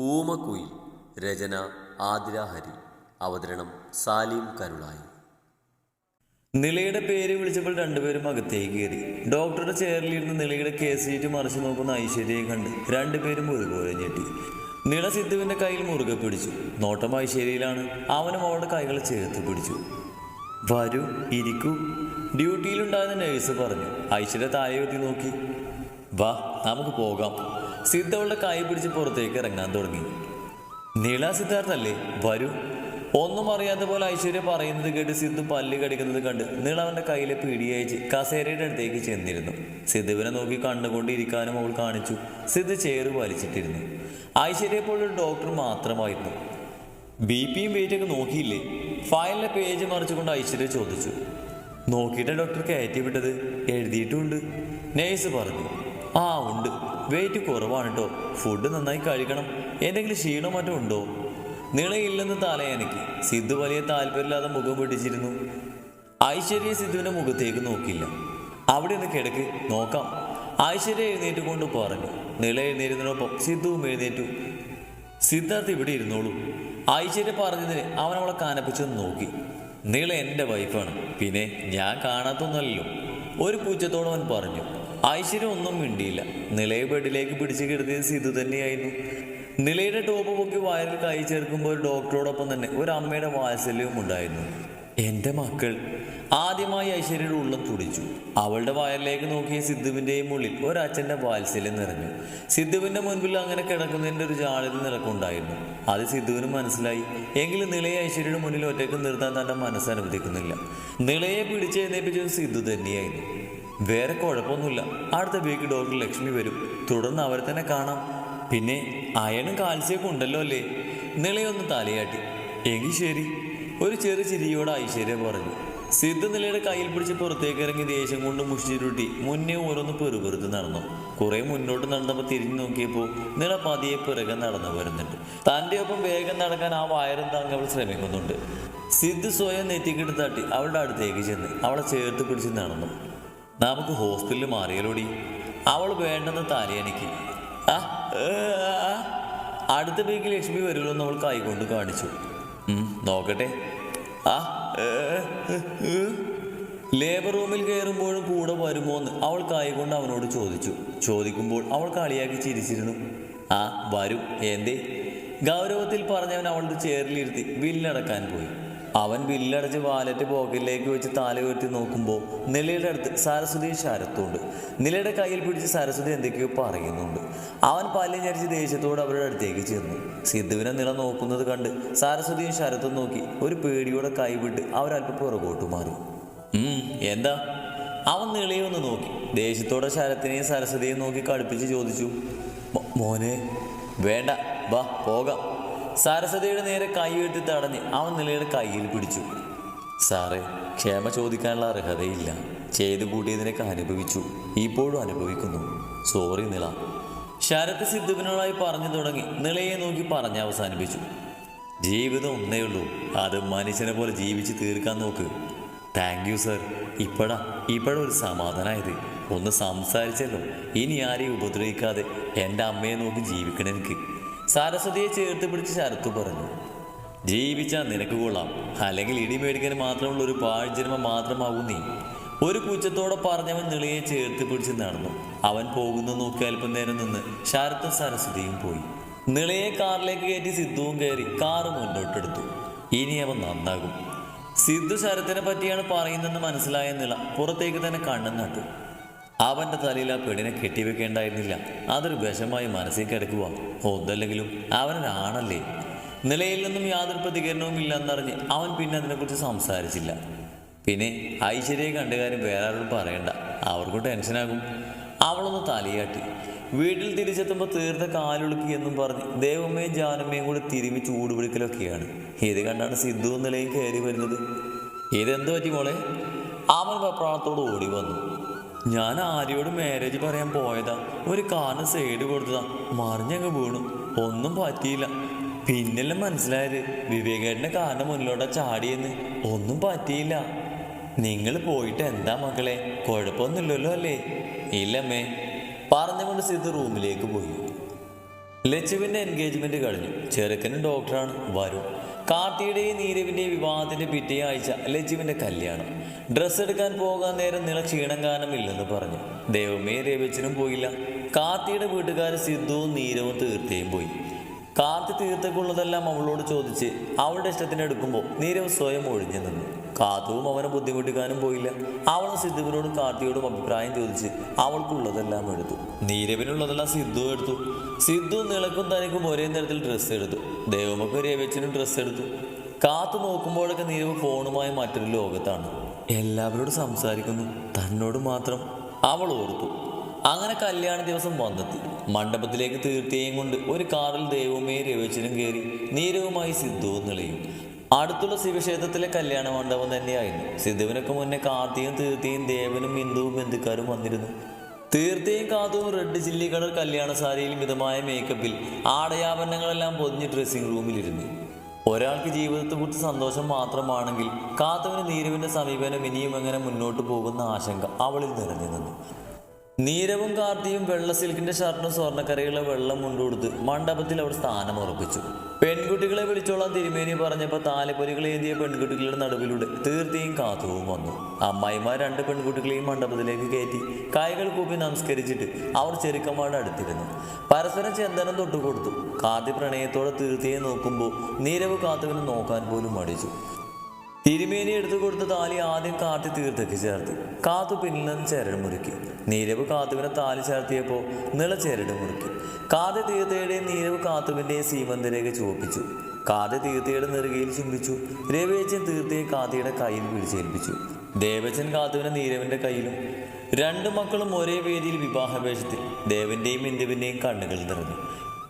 ഊമക്കുയിൽ രചന ആതിര ഹരി അവതരണം സാലിം കരുളായി. നിലയുടെ പേര് വിളിച്ചപ്പോൾ രണ്ടുപേരും അകത്തേക്ക് കയറി. ഡോക്ടറുടെ ചെയറിലിരുന്ന് നിലയുടെ കേസ് ഷീറ്റ് മറിച്ചു നോക്കുന്ന ഐശ്വര്യയെ കണ്ട് രണ്ടുപേരും ഒരുപോലെ ഞെട്ടി. നിള സിദ്ധുവിന്റെ കയ്യിൽ മുറുകെ പിടിച്ചു. നോട്ടം ഐശ്വര്യയിലാണ്. അവനും അവളുടെ കൈകൾ ചേർത്ത് പിടിച്ചു. വരൂ ഇരിക്കൂ. ഡ്യൂട്ടിയിലുണ്ടായിരുന്ന നേഴ്സ് പറഞ്ഞു. ഐശ്വര്യ താഴെ നോക്കി. വാ നമുക്ക് പോകാം. സിദ്ധ അവളുടെ കൈ പിടിച്ച് പുറത്തേക്ക് ഇറങ്ങാൻ തുടങ്ങി. നീള സിദ്ധാർത്ഥല്ലേ? വരൂ. ഒന്നും അറിയാത്ത പോലെ ഐശ്വര്യ പറയുന്നത് കേട്ട് സിദ്ധു പല്ല് കടിക്കുന്നത് കണ്ട് നീള അവന്റെ കയ്യിലെ പിടിയയച്ച് കസേരയുടെ അടുത്തേക്ക് ചെന്നിരുന്നു. സിദ്ധുവിനെ നോക്കി കണ്ടുകൊണ്ടിരിക്കാനും അവൾ കാണിച്ചു. സിദ്ധു ചേറ് വലിച്ചിട്ടിരുന്നു. ഐശ്വര്യ പോലൊരു ഡോക്ടർ മാത്രമായിരുന്നു. ബി പിയും വെയിറ്റൊക്കെ നോക്കിയില്ലേ? ഫയലിലെ പേജ് മറിച്ചുകൊണ്ട് ഐശ്വര്യ ചോദിച്ചു. നോക്കിയിട്ട് ഡോക്ടർ കയറ്റി വിട്ടത്? എഴുതിയിട്ടുണ്ട് നേഴ്സ് പറഞ്ഞു. ആ ഉണ്ട്. വെയിറ്റ് കുറവാണ് കേട്ടോ ഫുഡ് നന്നായി കഴിക്കണം. എന്തെങ്കിലും ക്ഷീണം മറ്റോ ഉണ്ടോ? നിളയില്ലെന്ന് തലയനക്കി. സിദ്ധു വലിയ താല്പര്യമില്ലാതെ മുഖം പിടിച്ചിരുന്നു. ഐശ്വര്യ സിദ്ധുവിന്റെ മുഖത്തേക്ക് നോക്കിയില്ല അവിടെ ഒന്ന് കിടക്ക് നോക്കാം. ഐശ്വര്യ എഴുന്നേറ്റ് കൊണ്ട് പറഞ്ഞു. നിള എഴുന്നേരുന്നതിനൊപ്പം സിദ്ധുവും എഴുന്നേറ്റു. സിദ്ധാർത്ഥ് ഇവിടെ ഇരുന്നോളൂ. ഐശ്വര്യ പറഞ്ഞതിന് അവൻ അവളെ കാനപ്പിച്ചൊന്ന് നോക്കി. നീള എന്റെ വൈഫാണ് പിന്നെ ഞാൻ കാണാത്തൊന്നല്ലോ ഒരു പൂച്ചത്തോട് അവൻ പറഞ്ഞു. ഐശ്വര്യ ഒന്നും മിണ്ടിയില്ല. നിലയെ ബെഡിലേക്ക് പിടിച്ചു കിടത്തിയത് സിധു തന്നെയായിരുന്നു. നിലയുടെ ടോപ്പ് പൊക്കി വയറിൽ കൈ ചേർക്കുമ്പോൾ ഡോക്ടറോടൊപ്പം തന്നെ ഒരു അമ്മയുടെ വാത്സല്യവും ഉണ്ടായിരുന്നു. എന്റെ മക്കൾ ആദ്യമായി ഐശ്വര്യയുടെ ഉള്ളം തുടിച്ചു. അവളുടെ വയറിലേക്ക് നോക്കിയ സിദ്ധുവിന്റെയും ഉള്ളിൽ ഒരച്ഛന്റെ വാത്സല്യം നിറഞ്ഞു. സിദ്ധുവിന്റെ മുൻപിൽ അങ്ങനെ കിടക്കുന്നതിന്റെ ഒരു ജാളിൽ നിറക്കുണ്ടായിരുന്നു അത് സിദ്ധുവിന് മനസ്സിലായി. എങ്കിലും നിളയെ ഐശ്വര്യയുടെ മുന്നിൽ ഒറ്റയ്ക്ക് നിർത്താൻ തന്റെ മനസ്സ് അനുവദിക്കുന്നില്ല. നിളയെ പിടിച്ചെഴുന്നേപ്പിച്ചത് സിദ്ധു തന്നെയായിരുന്നു. വേറെ കുഴപ്പമൊന്നുമില്ല. അടുത്ത വീക്ക് ഡോക്ടർ ലക്ഷ്മി വരും. തുടർന്ന് അവരെ തന്നെ കാണാം. പിന്നെ അയണും കാൽസ്യമൊക്കെ ഉണ്ടല്ലോ അല്ലേ? നിളയൊന്ന് തലയാട്ടി. എങ്കിൽ ശരി. ഒരു ചെറിയ ചിരിയോട് ഐശ്വര്യ പറഞ്ഞു. സിദ്ധ നിലയുടെ കയ്യിൽ പിടിച്ച് പുറത്തേക്ക് ഇറങ്ങി ദേഷ്യം കൊണ്ട് മുഷിച്ചിരുട്ടി മുന്നേ ഓരോന്ന് പെറുപെറുത്ത് നടന്നു. കുറെ മുന്നോട്ട് നടന്നപ്പോൾ തിരിഞ്ഞു നോക്കിയപ്പോൾ നില പതിയെ പിറകെ നടന്നു വരുന്നുണ്ട്. തന്റെ ഒപ്പം വേഗം നടക്കാൻ ആ വയറും താങ്ങി അവൾ ശ്രമിക്കുന്നുണ്ട്. സിദ്ധു സ്വയം നെറ്റിക്കിട്ട് തട്ടി അവളുടെ അടുത്തേക്ക് ചെന്ന് അവളെ ചേർത്ത് പിടിച്ച് നടന്നു. നമുക്ക് ഹോസ്റ്റലിൽ മാറിയാലോടി. അവൾ വേണ്ടെന്ന് തലയണിക്ക്. ആ അടുത്ത വീക്ക് ലക്ഷ്മി വരുമല്ലോ എന്ന് അവൾ കൈകൊണ്ട് കാണിച്ചു. നോക്കട്ടെ. ആ. ലേബർ റൂമിൽ കയറുമ്പോഴും കൂടെ വരുമോന്ന് അവൾ കൈകൊണ്ട് അവനോട് ചോദിച്ചു. ചോദിക്കുമ്പോൾ അവൾ കളിയാക്കി ചിരിച്ചിരുന്നു. ആ വരും എന്തേ? ഗൗരവത്തിൽ പറഞ്ഞവൻ അവളുടെ ചേറിലിരുത്തി ബില്ലടക്കാൻ പോയി. അവൻ ബില്ലടച്ച് വാലറ്റ് പോക്കറ്റിലേക്ക് വെച്ച് താല ഉയർത്തി നോക്കുമ്പോൾ നിലയുടെ അടുത്ത് സരസ്വതി ശരത്തുണ്ട്. നിലയുടെ കയ്യിൽ പിടിച്ച് സരസ്വതി എന്തൊക്കെയോ പറയുന്നുണ്ട്. അവൻ പല്ലി ഞരിച്ച് ദേഷ്യത്തോട് അവരുടെ അടുത്തേക്ക് ചെന്നു. സിദ്ധുവിനെ നില നോക്കുന്നത് കണ്ട് സരസ്വതിയും ശരത്തും നോക്കി ഒരു പേടിയോടെ കൈവിട്ട് അവരല്പം പുറകോട്ട് മാറി. എന്താ? അവൻ നിളയൊന്ന് നോക്കി. ദേഷ്യത്തോടെ ശരത്തിനെയും സരസ്വതിയെയും നോക്കി കടുപ്പിച്ച് ചോദിച്ചു "മോ- മോനെ വേണ്ട വാ പോകാം. സരസ്വതിയുടെ നേരെ കൈ വെട്ടി തടഞ്ഞ് അവൻ നിലയുടെ കയ്യിൽ പിടിച്ചു. സാറേ ക്ഷമ ചോദിക്കാനുള്ള അർഹതയില്ല. ചെയ്തു കൂട്ടിയതിനൊക്കെ അനുഭവിച്ചു. ഇപ്പോഴും അനുഭവിക്കുന്നു. സോറി നിള. ശരത് സിദ്ധുവിനോടായി പറഞ്ഞു തുടങ്ങി നിളയെ നോക്കി പറഞ്ഞ് അവസാനിപ്പിച്ചു. ജീവിതം ഒന്നേ ഉള്ളൂ. അത് മനുഷ്യനെ പോലെ ജീവിച്ച് തീർക്കാൻ നോക്ക്. Thank you sir. ഇപ്പഴാ ഇപ്പോഴൊരു ഒരു സമാധാനമായത് ഒന്ന് സംസാരിച്ചല്ലോ. ഇനി ആരെയും ഉപദ്രവിക്കാതെ എന്റെ അമ്മയെ നോക്കി ജീവിക്കണം എനിക്ക്. സരസ്വതിയെ ചേർത്ത് പിടിച്ച് ശരത്തു പറഞ്ഞു ജീവിച്ചാൽ നിനക്ക് കൊള്ളാം. അല്ലെങ്കിൽ ഇടി മേടിക്കാൻ മാത്രമുള്ള ഒരു പാഴ്ജന്മം മാത്രമാകും നീ. ഒരു കുച്ചത്തോടെ പറഞ്ഞവൻ നിളയെ ചേർത്ത് പിടിച്ച് നടന്നു. അവൻ പോകുന്നു നോക്കി അല്പം നേരം നിന്ന് ശരത്തും സരസ്വതിയും പോയി. നിളയെ കാറിലേക്ക് കയറ്റി സിദ്ധുവും കയറി കാറ് മുന്നോട്ടെടുത്തു. ഇനി അവൻ നന്നാകും. സിദ്ധു ശരത്തിനെ പറ്റിയാണ് പറയുന്നതെന്ന് മനസ്സിലായ നിള പുറത്തേക്ക് തന്നെ കണ്ണും നട്ടു. അവന്റെ തലയിൽ ആ പെണ്ണിനെ കെട്ടിവെക്കേണ്ടായിരുന്നില്ല. അതൊരു വിഷമായി മനസ്സിൽ കിടക്കുക ഒന്നല്ലെങ്കിലും അവനൊരാണല്ലേ നിലയിൽ നിന്നും യാതൊരു പ്രതികരണവും ഇല്ലെന്നറിഞ്ഞ് അവൻ പിന്നെ അതിനെക്കുറിച്ച് സംസാരിച്ചില്ല. പിന്നെ ഐശ്വര്യയെ കണ്ട കാര്യം വേറെ ആരോടും പറയണ്ട. അവർക്കും ടെൻഷനാകും. അവളൊന്ന് തലയാട്ടി. വീട്ടിൽ തിരിച്ചെത്തുമ്പോൾ തീർത്ത കാലുളുക്കി എന്നും പറഞ്ഞ് ദേവമ്മയും ജാനമ്മയും കൂടെ തിരുമി ചൂടുപിടിക്കലൊക്കെയാണ്. ഇത് കണ്ടാണ് സിദ്ധു നിലയും കയറി വരുന്നത്. ഇതെന്ത് പറ്റി മോളെ? അവൻ വെപ്രാളത്തോട് ഓടി വന്നു. ഞാൻ ആര്യോട് മാരേജ് പറയാൻ പോയതാ. ഒരു കാറിന് സൈഡ് കൊടുത്തതാ. മറിഞ്ഞങ്ങ് വീണു. ഒന്നും പറ്റിയില്ല. പിന്നെല്ലാം മനസ്സിലായത്? വിവേകേട്ടന്റെ കാറിന് മുന്നിലോട്ടാ ചാടിയെന്ന്. ഒന്നും പറ്റിയില്ല. നിങ്ങൾ പോയിട്ട് എന്താ മക്കളെ? കുഴപ്പമൊന്നുമില്ലല്ലോ അല്ലേ? ഇല്ലമ്മേ. പറഞ്ഞുകൊണ്ട് സിദ്ധു റൂമിലേക്ക് പോയി. ലച്ചുവിന്റെ എൻഗേജ്മെന്റ് കഴിഞ്ഞു. ചെറുക്കനും ഡോക്ടറാണ് വരുൺ കാർത്തിയുടെയും നീരവിന്റെയും വിവാഹത്തിന്റെ പിറ്റേ ആഴ്ച ലച്ചുവിന്റെ കല്യാണം. ഡ്രസ്സ് എടുക്കാൻ പോകാൻ നേരം നില ക്ഷീണം കാരണമില്ലെന്ന് പറഞ്ഞു. ദേവമേ രവിച്ചനും പോയില്ല. കാർത്തിയുടെ വീട്ടുകാർ സിദ്ധുവും നീരവും തീർത്തേയും പോയി. കാർത്തി തീർത്തക്കുള്ളതെല്ലാം അവളോട് ചോദിച്ച് അവളുടെ ഇഷ്ടത്തിന് എടുക്കുമ്പോൾ നീരവ് സ്വയം ഒഴിഞ്ഞു നിന്നു. കാത്തുവും അവനെ ബുദ്ധിമുട്ടിക്കാനും പോയില്ല. അവളും സിദ്ധുവിനോടും കാർത്തിയോടും അഭിപ്രായം ചോദിച്ച് അവൾക്കുള്ളതെല്ലാം എടുത്തു. നീരവിനുള്ളതെല്ലാം സിദ്ധു എടുത്തു. സിദ്ധു നിളക്കും തനിക്കും ഒരേ നേരത്തിൽ ഡ്രസ്സ് എടുത്തു. ദേവമൊക്കെ രേവച്ചനും ഡ്രസ്സ് എടുത്തു. കാത്തു നോക്കുമ്പോഴൊക്കെ നീരവ് ഫോണുമായി മറ്റൊരു ലോകത്താണ്. എല്ലാവരോടും സംസാരിക്കുന്നു. തന്നോട് മാത്രം അവൾ ഓർത്തു. അങ്ങനെ കല്യാണ ദിവസം വന്നെത്തി. മണ്ഡപത്തിലേക്ക് തീർത്തേയും കൊണ്ട് ഒരു കാറിൽ ദൈവമേ രവിച്ചനും കയറി നീരവുമായി സിദ്ധുവും നിളയും. അടുത്തുള്ള ശിവക്ഷേത്രത്തിലെ കല്യാണ മണ്ഡപം തന്നെയായിരുന്നു. സിദ്ധുവിനൊക്കെ മുന്നേ കാർത്തിയും തീർത്തിയും ദേവനും ഹിന്ദുവും ബന്ധുക്കാരും വന്നിരുന്നു. തീർത്തയും കാത്തും റെഡ് ചില്ലി കളർ കല്യാണ സാരിയിൽ മിതമായ മേക്കപ്പിൽ ആടയാഭരണങ്ങളെല്ലാം പൊതിഞ്ഞ് ഡ്രസ്സിംഗ് റൂമിലിരുന്നു ഒരാൾക്ക് ജീവിതത്തെക്കുറിച്ച് സന്തോഷം മാത്രമാണെങ്കിൽ കാത്തവന് നീരുവിന്റെ സമീപനം ഇനിയും എങ്ങനെ മുന്നോട്ട് പോകുന്ന ആശങ്ക അവളിൽ നിറഞ്ഞു നിന്നു. നീരവും കാർത്തിയും വെള്ള സിൽക്കിന്റെ ഷർട്ടും സ്വർണക്കരയുള്ള വെള്ളം മുണ്ടുകൊടുത്ത് മണ്ഡപത്തിൽ അവർ സ്ഥാനം ഉറപ്പിച്ചു. പെൺകുട്ടികളെ വിളിച്ചോളാൻ തിരുമേനി പറഞ്ഞപ്പോൾ താലപ്പൊരികൾ ഏന്തിയ പെൺകുട്ടികളുടെ നടുവിലൂടെ തീർത്തിയും കാത്തുവും വന്നു. അമ്മായിമാർ രണ്ട് പെൺകുട്ടികളെയും മണ്ഡപത്തിലേക്ക് കയറ്റി കൈകൾ കൂപ്പി നമസ്കരിച്ചിട്ട് അവർ ചെറുക്കന്മാരുടെ അടുത്തിരുന്നു. പരസ്പരം ചന്ദനം തൊട്ടുകൊടുത്തു. കാർത്തി പ്രണയത്തോടെ തീർത്തിയെ നോക്കുമ്പോൾ നീരവ് കാത്തുവിനെ നോക്കാൻ പോലും മടിച്ചു. തിരുമേനി എടുത്തു കൊടുത്ത താലി ആദ്യം കാത്തി തീർത്തേക്ക് ചേർത്തി. കാത്തു പിന്നിൽ നിന്ന് ചരട് മുറുക്കി. നീരവ് കാത്തുവിനെ താലി ചേർത്തിയപ്പോൾ നിള ചരട് മുറുക്കി. കാതി തീർത്തയുടെയും നീരവ് കാത്തുവിന്റെയും സീമന്തരേഖ ചുവപ്പിച്ചു. കാതി തീർത്തയുടെ നെറുകയിൽ ചുംബിച്ചു. രവിയച്ചൻ തീർത്തയെ കാത്തിയുടെ കയ്യിൽ പിടിച്ചേൽപ്പിച്ചു ദേവച്ചൻ കാത്തുവിനെ നീരവിന്റെ കയ്യിലും രണ്ടു മക്കളും ഒരേ വേദിയിൽ വിവാഹവേഷത്തിൽ. ദേവന്റെയും ഇന്ദുവിന്റെയും കണ്ണുകൾ നിറഞ്ഞു.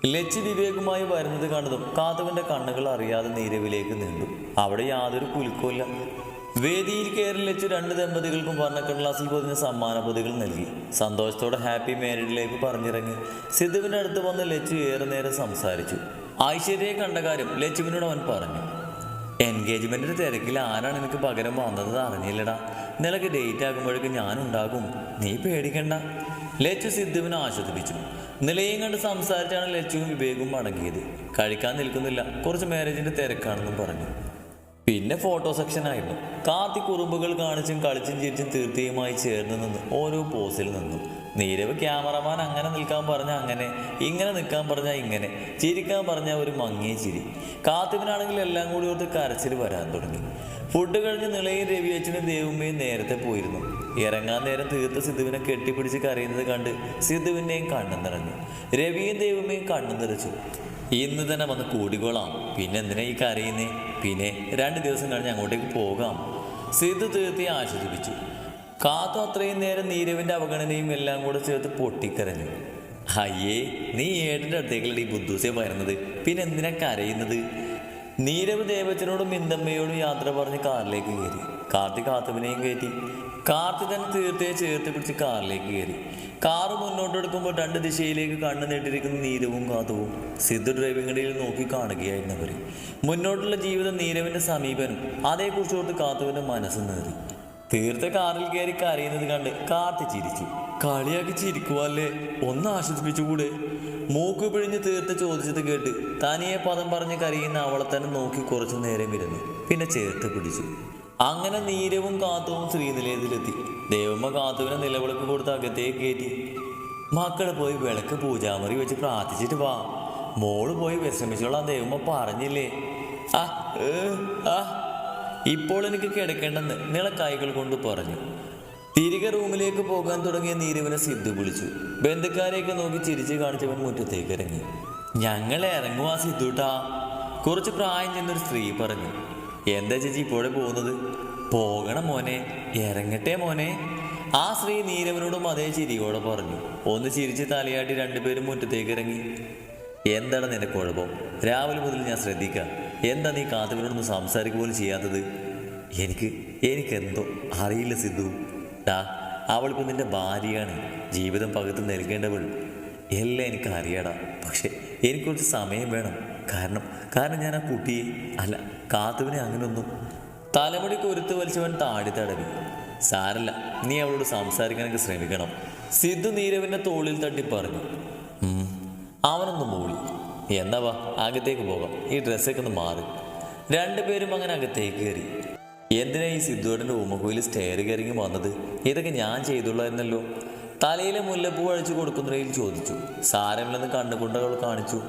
ലച്ചി വിവേകുമായി വരുന്നത് കണ്ടതും കാതവന്റെ കണ്ണുകൾ അറിയാതെ നീരവിലേക്ക് നീണ്ടു അവിടെ യാതൊരു കുലുക്കമില്ല വേദിയിൽ കയറി ലച്ച് രണ്ട് ദമ്പതികൾക്കും വർണക്കടലാസിൽ പൊതിഞ്ഞ സമ്മാന പൊതികൾ നൽകി. സന്തോഷത്തോടെ ഹാപ്പി മാരീഡ് ലൈഫ് പറഞ്ഞിറങ്ങി. സിദ്ധുവിന്റെ അടുത്ത് വന്ന് ലച്ചു ഏറെ നേരം സംസാരിച്ചു. ഐശ്വര്യയെ കണ്ട കാര്യം ലച്ചുവിനോട് അവൻ പറഞ്ഞു. എൻഗേജ്മെന്റിന്റെ തിരക്കിൽ ആരാണ് എനിക്ക് പകരം വന്നത് അറിഞ്ഞില്ലടാ. നിനക്ക് ഡേറ്റ് ആകുമ്പോഴേക്കും ഞാനുണ്ടാകും. നീ പേടിക്കണ്ട. ലച്ചു സിദ്ധുവിനെ ആശ്വസിപ്പിച്ചു. നിലയും കണ്ട് സംസാരിച്ചാണ് ലച്ചുവും വിവേകും മടങ്ങിയത്. കഴിക്കാൻ നിൽക്കുന്നില്ല. കുറച്ച് മാരേജിന്റെ തിരക്കാണെന്നും പറഞ്ഞു. പിന്നെ ഫോട്ടോ സെക്ഷൻ ആയിരുന്നു. കാത്തി കുറുമ്പുകൾ കാണിച്ചും കളിച്ചും ചിരിച്ചും തീർത്തിയുമായി ചേർന്ന് നിന്ന് ഓരോ പോസിൽ നിന്നു. നീരവ് ക്യാമറമാൻ അങ്ങനെ നിൽക്കാൻ പറഞ്ഞ അങ്ങനെ ഇങ്ങനെ നിൽക്കാൻ പറഞ്ഞാൽ ഇങ്ങനെ ചിരിക്കാൻ പറഞ്ഞ ഒരു മങ്ങിയ ചിരി. കാത്തിവിനാണെങ്കിൽ എല്ലാം കൂടി ഓർത്ത് കരച്ചിൽ വരാൻ തുടങ്ങി. ഫുഡ് കഴിഞ്ഞ് നിളയും രവിയച്ചനും ദേവുമ്മയും നേരത്തെ പോയിരുന്നു. ഇറങ്ങാൻ നേരം തീർത്ത് സിദ്ധുവിനെ കെട്ടിപ്പിടിച്ച് കരയുന്നത് കണ്ട് സിദ്ധുവിന്റെയും കണ്ണു നിറഞ്ഞു. രവിയും ദൈവമേയും കണ്ണു നിറച്ചു. ഇന്ന് തന്നെ വന്ന് കൂടിക്കോളാം. പിന്നെ എന്തിനാ ഈ കരയുന്നേ? പിന്നെ രണ്ട് ദിവസം കഴിഞ്ഞ് അങ്ങോട്ടേക്ക് പോകാം. സിദ്ധു തീർത്തി ആശ്വസിപ്പിച്ചു. കാത്തു അത്രയും നേരം നീരവിന്റെ അവഗണനയും എല്ലാം കൂടെ ചേർത്ത് പൊട്ടിക്കരഞ്ഞു. അയ്യേ നീ ഏട്ടന്റെ അടുത്തേക്കല്ലേ ഈ ബുദ്ധൂസെ വരുന്നത്. പിന്നെ എന്തിനാ കരയുന്നത്? നീരവ് ദേവച്ചനോടും മിന്തമ്മയോടും യാത്ര പറഞ്ഞ് കാറിലേക്ക് കയറി. കാർത്തി കാത്തുവിനെയും കയറ്റി. കാർത്തി തന്നെ തീർത്തയെ ചേർത്ത് പിടിച്ച് കാറിലേക്ക് കയറി. കാറ് മുന്നോട്ടെടുക്കുമ്പോൾ രണ്ട് ദിശയിലേക്ക് കണ്ണു നീട്ടിരിക്കുന്ന നീരവും കാതവും സിദ്ധു ഡ്രൈവിംഗ് ഇടയിൽ നോക്കി കാണുകയായിരുന്നു അവർ മുന്നോട്ടുള്ള ജീവിതം നീരവിന്റെ സമീപനം അതേക്കുറിച്ച് ഓർത്ത് കാത്തുവിന്റെ മനസ്സ് നേറി. തീർത്ത കാറിൽ കയറി കരയുന്നത് കണ്ട് കാർത്തി ചിരിച്ചു. കളിയാക്കി ചിരിക്കുവല്ലേ ഒന്ന് ആശ്വസിപ്പിച്ചുകൂടെ? മൂക്ക് പിഴിഞ്ഞ് തീർത്ത് ചോദിച്ചത് കേട്ട് തനിയെ പദം പറഞ്ഞ് കരയുന്ന അവളെ തന്നെ നോക്കി കുറച്ചു നേരം ഇരുന്നു. പിന്നെ ചേർത്ത് പിടിച്ചു. അങ്ങനെ നീരവും കാത്തവും ശ്രീനിലയത്തിലെത്തി ദേവമ്മ കാത്തുവിനെ നിലവിളക്ക് കൊടുത്ത് അകത്തേക്ക് കയറ്റി. മക്കൾ പോയി വിളക്ക് പൂജാമറി വെച്ച് പ്രാർത്ഥിച്ചിട്ട് വാ. മോൾ പോയി വിശ്രമിച്ചോളാം ദേവമ്മ പറഞ്ഞില്ലേ? ഇപ്പോൾ എനിക്ക് കിടക്കേണ്ടെന്ന് നിളക്കായ്കൾ കൊണ്ട് പറഞ്ഞു. തിരികെ റൂമിലേക്ക് പോകാൻ തുടങ്ങിയ നീരവിനെ സിദ്ധു വിളിച്ചു. ബന്ധുക്കാരെയൊക്കെ നോക്കി ചിരിച്ച് കാണിച്ചവൻ മുറ്റത്തേക്ക് ഇറങ്ങി. ഞങ്ങളെ ഇറങ്ങുവാ സിദ്ധുട്ടാ. കുറച്ച് പ്രായം ചെന്നൊരു സ്ത്രീ പറഞ്ഞു. എന്താ ചേച്ചി ഇപ്പോഴെ പോകുന്നത്? പോകണം മോനെ. ഇറങ്ങട്ടെ മോനെ. ആ സ്ത്രീ നീരവനോടും അതേ ചിരിയോടെ പറഞ്ഞു. ഒന്ന് ചിരിച്ച് തലയാട്ടി രണ്ടുപേരും മുറ്റത്തേക്ക് ഇറങ്ങി. എന്താണ് നിന്റെ കുഴപ്പം? രാവിലെ മുതൽ ഞാൻ ശ്രദ്ധിക്കാം. എന്താ നീ കാത്തുവിനോടൊന്ന് സംസാരിക്കുക പോലും ചെയ്യാത്തത്? എനിക്ക് എനിക്കെന്തോ അറിയില്ല സിദ്ധു. ഡാ അവളിപ്പോൾ നിന്റെ ഭാര്യയാണ്. ജീവിതം പകുത്ത് നൽകേണ്ടവൾ എല്ലാം എനിക്ക് അറിയാടാ പക്ഷേ എനിക്ക് കുറച്ച് സമയം വേണം. കാരണം കാരണം ഞാൻ ആ കുട്ടിയെ അല്ല കാത്തുവിനെ അങ്ങനൊന്നും. തലമുടി കൊരുത്ത് വലിച്ചവൻ താടി തടവി. സാരല്ല നീ അവളോട് സംസാരിക്കാനൊക്കെ ശ്രമിക്കണം. സിദ്ധു നീരവിന്റെ തോളിൽ തട്ടി പറഞ്ഞു. അവനൊന്നും മൂളി. എന്നാ വാ അകത്തേക്ക് പോകാം. ഈ ഡ്രസ്സൊക്കെ ഒന്ന് മാറി. രണ്ടുപേരും അങ്ങനെ അകത്തേക്ക് കയറി. എന്തിനാ ഈ സിദ്ധുവേട്ടന്റെ ഊമക്കുയിൽ സ്റ്റെയർ കയറിങ്ങി വന്നത്? ഇതൊക്കെ ഞാൻ ചെയ്തുള്ളായിരുന്നല്ലോ. തലയിലെ മുല്ലപ്പൂ അഴിച്ചു കൊടുക്കുന്നതിൽ ചോദിച്ചു. സാരമില്ലെന്ന് കണ്ണുകൊണ്ടകൾ കാണിച്ചു.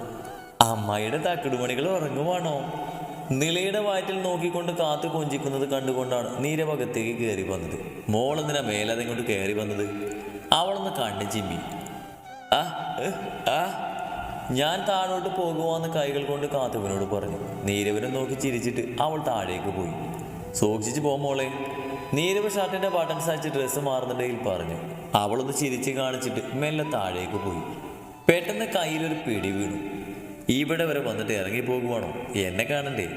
അമ്മായിയുടെ തക്കിടുമണികൾ ഉറങ്ങുവാണോ? നിലയുടെ വയറ്റിൽ നോക്കിക്കൊണ്ട് കാത്തു കൊഞ്ചിക്കുന്നത് കണ്ടുകൊണ്ടാണ് നീരവകത്തേക്ക് കയറി വന്നത്. മോളെന്തിനാ മേലതെ കൊണ്ട് കയറി വന്നത്? അവളൊന്ന് കണ്ണു ചിമ്മി. ആ ആ ഞാൻ താഴോട്ട് പോകുവാന്ന് കൈകൾ കൊണ്ട് കാത്തുവിനോട് പറഞ്ഞു. നീരവനെ നോക്കി ചിരിച്ചിട്ട് അവൾ താഴേക്ക് പോയി. സൂക്ഷിച്ചു പോ മോളെ. നീരവ് ഷർട്ടിന്റെ ബട്ടൺസ് അയച്ച് ഡ്രസ്സ് മാറുന്നുണ്ടെങ്കിൽ പറഞ്ഞു. അവളൊന്ന് ചിരിച്ച് കാണിച്ചിട്ട് മെല്ലെ താഴേക്ക് പോയി. പെട്ടെന്ന് കയ്യിലൊരു പിടി വീണു. ഇവിടെ വരെ വന്നിട്ട് ഇറങ്ങി പോകുവാണോ? എന്നെ കാണണ്ടേ?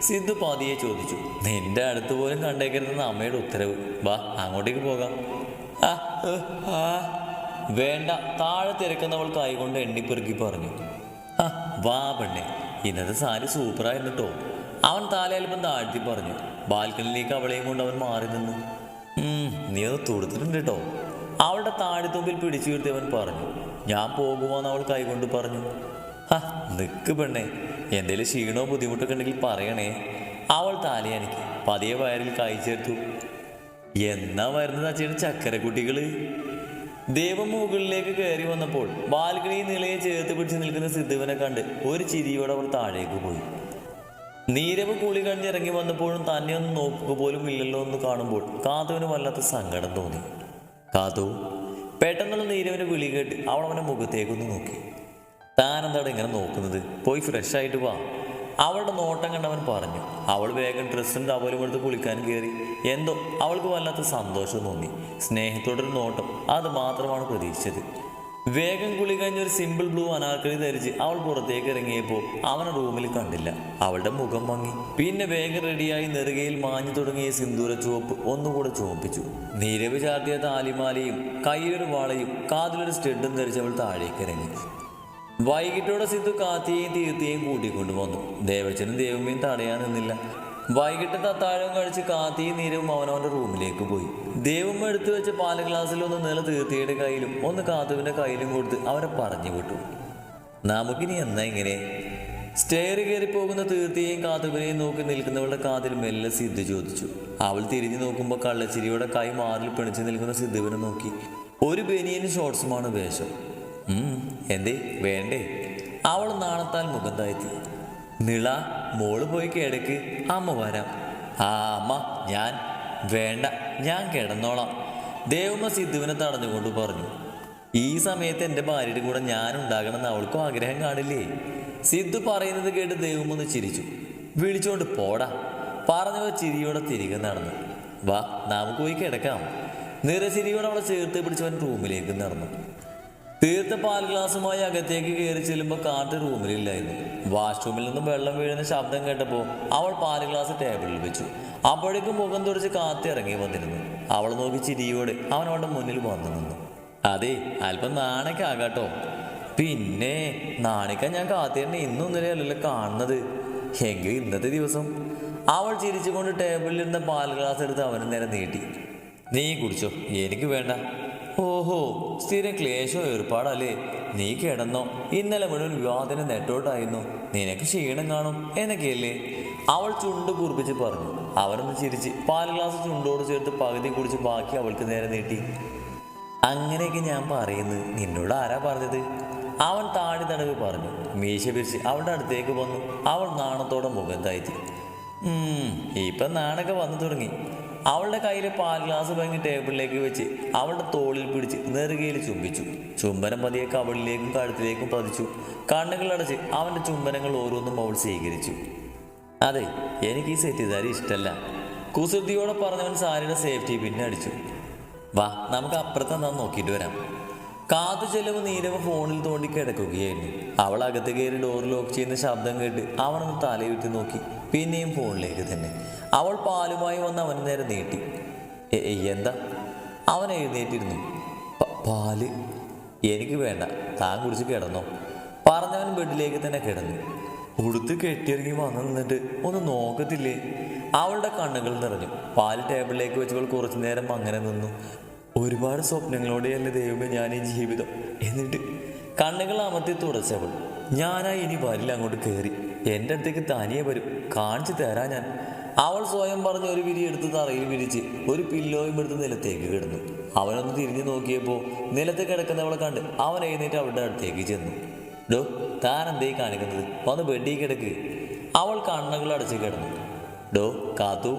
സിദ്ധു പാതിയെ ചോദിച്ചു. നിന്റെ അടുത്ത് പോലും കണ്ടേക്കരുതെന്ന് അമ്മയുടെ ഉത്തരവ്. വാ അങ്ങോട്ടേക്ക് പോകാം. വേണ്ട താഴെ തിരക്കുന്നവൾ കൈകൊണ്ട് എണ്ണിപ്പെറുക്കി പറഞ്ഞു. വാ പെണ്ണെ ഇന്നത്തെ സാരി സൂപ്പറായിരുന്നു കേട്ടോ അവൻ താലയൽപ്പം താഴ്ത്തി പറഞ്ഞു. ബാൽക്കണിയിലേക്ക് അവളെയും കൊണ്ട് അവൻ മാറി നിന്നു. "ഉം, നീ അത് തുടുത്തിട്ടുണ്ട് കേട്ടോ അവളുടെ താഴെത്തുമ്പിൽ പിടിച്ചു അവൻ പറഞ്ഞു. ഞാൻ പോകുവാന്ന് അവൾ കൈകൊണ്ട് പറഞ്ഞു. നിക്ക് പെണ്ണെ എന്തേലും ക്ഷീണോ ബുദ്ധിമുട്ടൊക്കെ ഉണ്ടെങ്കിൽ പറയണേ. അവൾ താലയാനിക്ക് പതിയെ വയറിൽ കായ്ച്ചെടുത്തു എന്നാ വരുന്നത് അച്ഛയുടെ ചക്കരക്കുട്ടികൾ? ദേവം മുകളിലേക്ക് കയറി വന്നപ്പോൾ ബാൽക്കണി നിലയെ ചേർത്ത് പിടിച്ച് നിൽക്കുന്ന സിദ്ധുവിനെ കണ്ട് ഒരു ചിരിയോടെ അവൾ താഴേക്ക് പോയി. നീരവ് കുളി കഴിഞ്ഞിറങ്ങി വന്നപ്പോഴും തന്നെ ഒന്ന് നോക്കുക പോലും ഇല്ലല്ലോ എന്ന് കാണുമ്പോൾ കാതുവിന് വല്ലാത്ത സങ്കടം തോന്നി. കാതു പെട്ടെന്നുള്ള നീരവിനെ വിളി കേട്ട് അവൾ അവനെ മുഖത്തേക്കൊന്ന് നോക്കി. താൻ എന്താണ് ഇങ്ങനെ നോക്കുന്നത്? പോയി ഫ്രഷ് ആയിട്ട് വാ. അവളുടെ നോട്ടം കണ്ടവൻ പറഞ്ഞു അവൾ വേഗം ഡ്രസ്സും ടവലും എടുത്ത് കുളിക്കാൻ കയറി എന്തോ അവൾക്ക് വല്ലാത്ത സന്തോഷം തോന്നി. സ്നേഹത്തോടൊരു നോട്ടം അത് മാത്രമാണ് പ്രതീക്ഷിച്ചത്. വേഗം കുളി കഴിഞ്ഞ ഒരു സിമ്പിൾ ബ്ലൂ അനാർക്കലി ധരിച്ച് അവൾ പുറത്തേക്ക് ഇറങ്ങിയപ്പോൾ അവനെ റൂമിൽ കണ്ടില്ല. അവളുടെ മുഖം മങ്ങി. പിന്നെ വേഗം റെഡിയായി നെറുകയിൽ മാഞ്ഞു തുടങ്ങിയ സിന്ദൂര ചുവപ്പ് ഒന്നുകൂടെ ചുവപ്പിച്ചു നീരവ് ചാർത്തിയ താലിമാലയും കയ്യിലൊരു വളയും കാതിലൊരു സ്റ്റെഡും ധരിച്ച് അവൾ താഴേക്ക് ഇറങ്ങി വൈകിട്ടോടെ സിദ്ധു കാത്തിയെയും തീർത്തിയെയും കൂട്ടിക്കൊണ്ടു വന്നു. ദേവച്ചനും ദേവമ്മയും തടയാൻ നിന്നില്ല. വൈകിട്ട് തത്താഴം കഴിച്ച് കാത്തിയും നീരവും അവനവന്റെ റൂമിലേക്ക് പോയി. ദേവമ്മ എടുത്തു വെച്ച പാല ഗ്ലാസ്സിൽ ഒന്ന് നില തീർത്തിയുടെ കയ്യിലും ഒന്ന് കാത്തുവിന്റെ കയ്യിലും കൊടുത്ത് അവരെ പറഞ്ഞു വിട്ടു. നമുക്കിനി എന്നാ ഇങ്ങനെ? സ്റ്റെയർ കയറി പോകുന്ന തീർത്തിയെയും കാത്തുവിനെയും നോക്കി നിൽക്കുന്നവളുടെ കാതിൽ മെല്ലെ സിദ്ധു ചോദിച്ചു. അവൾ തിരിഞ്ഞു നോക്കുമ്പോൾ കള്ളച്ചിരിയുടെ കൈ മാറിൽ പിണിച്ചു നിൽക്കുന്ന സിദ്ധുവിനെ നോക്കി. ഒരു ബനിയനും ഷോർട്സുമാണ് വേഷം. എന്തേ വേണ്ടേ? അവൾ നാണത്താൽ മുഖം താഴ്ത്തി. നിള മോൾ പോയി കിടക്ക് അമ്മ വരാം. ആ അമ്മ ഞാൻ വേണ്ട ഞാൻ കിടന്നോളാം. ദേവമ്മ സിദ്ധുവിനെ തടഞ്ഞുകൊണ്ട് പറഞ്ഞു ഈ സമയത്ത് എന്റെ ഭാര്യയുടെ കൂടെ ഞാൻ ഉണ്ടാകണമെന്ന് അവൾക്കും ആഗ്രഹം കാണില്ലേ? സിദ്ധു പറയുന്നത് കേട്ട് ദേവമ്മ ഒന്ന് ചിരിച്ചു. വിളിച്ചോണ്ട് പോടാ. പറഞ്ഞവർ ചിരിയോടെ തിരികെ നടന്നു. വാ നമുക്ക് പോയി കിടക്കാം. നിറചിരിയോടെ അവളെ ചേർത്ത് പിടിച്ചവൻ റൂമിലേക്ക് നടന്നു. തീർത്ത പാൽ ഗ്ലാസുമായി അകത്തേക്ക് കയറി ചെല്ലുമ്പോൾ കാറ്റ് റൂമിലില്ലായിരുന്നു. വാഷ്റൂമിൽ നിന്നും വെള്ളം വീഴുന്ന ശബ്ദം കേട്ടപ്പോൾ അവൾ പാൽ ഗ്ലാസ് ടേബിളിൽ വെച്ചു. അപ്പോഴേക്കും മുഖം തുറച്ച് കാത്തി ഇറങ്ങി വന്നിരുന്നു. അവൾ നോക്കി ചിരിയോടെ അവൻ അവളുടെ മുന്നിൽ വന്നു നിന്നു. അതെ അല്പം നാണയ്ക്കാകാട്ടോ പിന്നെ നാണിക്കാൻ ഞാൻ കാത്തിരനെ ഇന്നും അല്ലല്ലോ കാണുന്നത്. എങ്കിൽ ഇന്നത്തെ ദിവസം. അവൾ ചിരിച്ചുകൊണ്ട് ടേബിളിൽ ഇരുന്ന പാൽ ഗ്ലാസ് എടുത്ത് അവന് നേരെ നീട്ടി. നീ കുടിച്ചോ. എനിക്ക് വേണ്ട. ഓഹോ സ്ഥിരം ക്ലേശോ ഏർപ്പാടല്ലേ നീ കിടന്നോ. ഇന്നലെ മുഴുവൻ വിവാഹത്തിന് നെട്ടോട്ടായിരുന്നു. നിനക്ക് ക്ഷീണം കാണും എന്നൊക്കെയല്ലേ? അവൾ ചുണ്ട് കുറിപ്പിച്ച് പറഞ്ഞു. അവരൊന്ന് ചിരിച്ച്. പാൽ ഗ്ലാസ് ചുണ്ടോട് ചേർത്ത് പകുതി കുടിച്ച് ബാക്കി അവൾക്ക് നേരെ നീട്ടി. അങ്ങനെയൊക്കെ ഞാൻ പറയുന്നത് നിന്നോട് ആരാ പറഞ്ഞത്? അവൻ താടി തടവി പറഞ്ഞു. മീശ പിരിച്ച് അവളുടെ അടുത്തേക്ക് വന്നു. അവൾ നാണത്തോടെ മുഖം താഴ്ത്തി. ഇപ്പം നാണൊക്കെ വന്നു തുടങ്ങി. അവളുടെ കയ്യിൽ പാൽ ഗ്ലാസ് വാങ്ങി ടേബിളിലേക്ക് വെച്ച് അവളുടെ തോളിൽ പിടിച്ച് നെറുകയിൽ ചുംബിച്ചു. ചുംബനം പതിയെ കവളിലേക്കും കഴുത്തിലേക്കും പതിച്ചു. കണ്ണുകളടച്ച് അവന്റെ ചുംബനങ്ങൾ ഓരോന്നും അവൾ സ്വീകരിച്ചു. അതെ എനിക്ക് ഈ സെറ്റിധാരി ഇഷ്ടമല്ല കുസൃതിയോടെ പറഞ്ഞവൻ സാരിയുടെ സേഫ്റ്റി പിന്നെ അടിച്ചു വാ നമുക്ക് അപ്പുറത്ത് എന്താ നോക്കിയിട്ട് വരാം. കാത്തു ചെലവ് നീരവ് ഫോണിൽ തോണ്ടി കിടക്കുകയായിരുന്നു. അവൾ അകത്ത് കയറി ഡോർ ലോക്ക് ചെയ്യുന്ന ശബ്ദം കേട്ട് അവനൊന്ന് തലയുറ്റി നോക്കി. പിന്നെയും ഫോണിലേക്ക് തന്നെ. അവൾ പാലുമായി വന്ന് അവന് നേരെ നീട്ടി. "എ- എ- എന്താ? അവൻ എഴുന്നേറ്റിരുന്നു. "പ- പാൽ? എനിക്ക് വേണ്ട. താൻ കുടിച്ച് കിടന്നോ. പറഞ്ഞവൻ ബെഡിലേക്ക് തന്നെ കിടന്നു. ഉടുത്ത് കെട്ടിയിറങ്ങി വന്നു നിന്നിട്ട് ഒന്ന് നോക്കത്തില്ലേ? അവളുടെ കണ്ണുകൾ നിറഞ്ഞു. പാൽ ടേബിളിലേക്ക് വെച്ചവൾ കുറച്ചു നേരം അങ്ങനെ നിന്നു. ഒരുപാട് സ്വപ്നങ്ങളോടെയല്ലേ ദൈവമേ ഞാൻ ഈ ജീവിതം എന്നിട്ട് കണ്ണുകൾ അമർത്തി തുടച്ചവൾ ഞാനാ ഇനി വരില്ല അങ്ങോട്ട് കയറി എന്റെ അടുത്തേക്ക് തനിയെ വരും. കാണിച്ചു തരാ ഞാൻ. അവൾ സ്വയം പറഞ്ഞ് ഒരു വിരി എടുത്ത് തറയിൽ വിരിച്ച് ഒരു പില്ലോയും എടുത്ത് നിലത്തേക്ക് കിടന്നു. അവനൊന്ന് തിരിഞ്ഞു നോക്കിയപ്പോൾ നിലത്ത് കിടക്കുന്നവളെ കണ്ട് അവൻ എഴുന്നേറ്റ് അവളുടെ അടുത്തേക്ക് ചെന്നു. ഡോ താൻ എന്തേ കാണിക്കുന്നത്? വന്ന് ബെഡി കിടക്ക്. അവൾ കണ്ണുകൾ അടച്ച് കിടന്നു. ഡോ കാത്തു.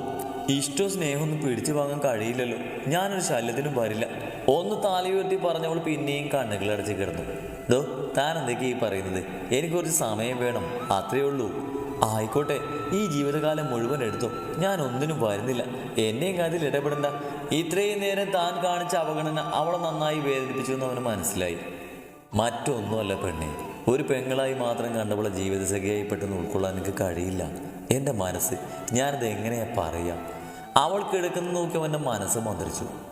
ഇഷ്ടവും സ്നേഹമൊന്നും പിടിച്ചു വാങ്ങാൻ കഴിയില്ലല്ലോ. ഞാനൊരു ശല്യത്തിനും വരില്ല ഒന്ന് താലി ഉയർത്തി പറഞ്ഞവൾ പിന്നെയും കണ്ണുകൾ അടച്ച് കിടന്നു. ഇതോ താൻ എന്തൊക്കെയാ ഈ പറയുന്നത്? എനിക്ക് കുറച്ച് സമയം വേണം. അത്രയേ ഉള്ളൂ. ആയിക്കോട്ടെ ഈ ജീവിതകാലം മുഴുവൻ എടുത്തു. ഞാൻ ഒന്നിനും വരുന്നില്ല. എന്നെയും കാര്യത്തിൽ ഇടപെടണ്ട. ഇത്രയും നേരം താൻ കാണിച്ച അവഗണന അവളെ നന്നായി വേദനിപ്പിച്ചു എന്ന് അവന് മനസ്സിലായി. മറ്റൊന്നുമല്ല പെണ്ണെ. ഒരു പെങ്ങളായി മാത്രം കണ്ടവളെ ജീവിതസഖിയായി പെട്ടെന്ന് ഉൾക്കൊള്ളാൻ എനിക്ക് കഴിയില്ല. എന്റെ മനസ്സ് ഞാനത് എങ്ങനെയാ പറയാം? അവൾ കിടക്കുന്ന നോക്കി അവന്റെ മനസ്സ് മന്ത്രിച്ചു.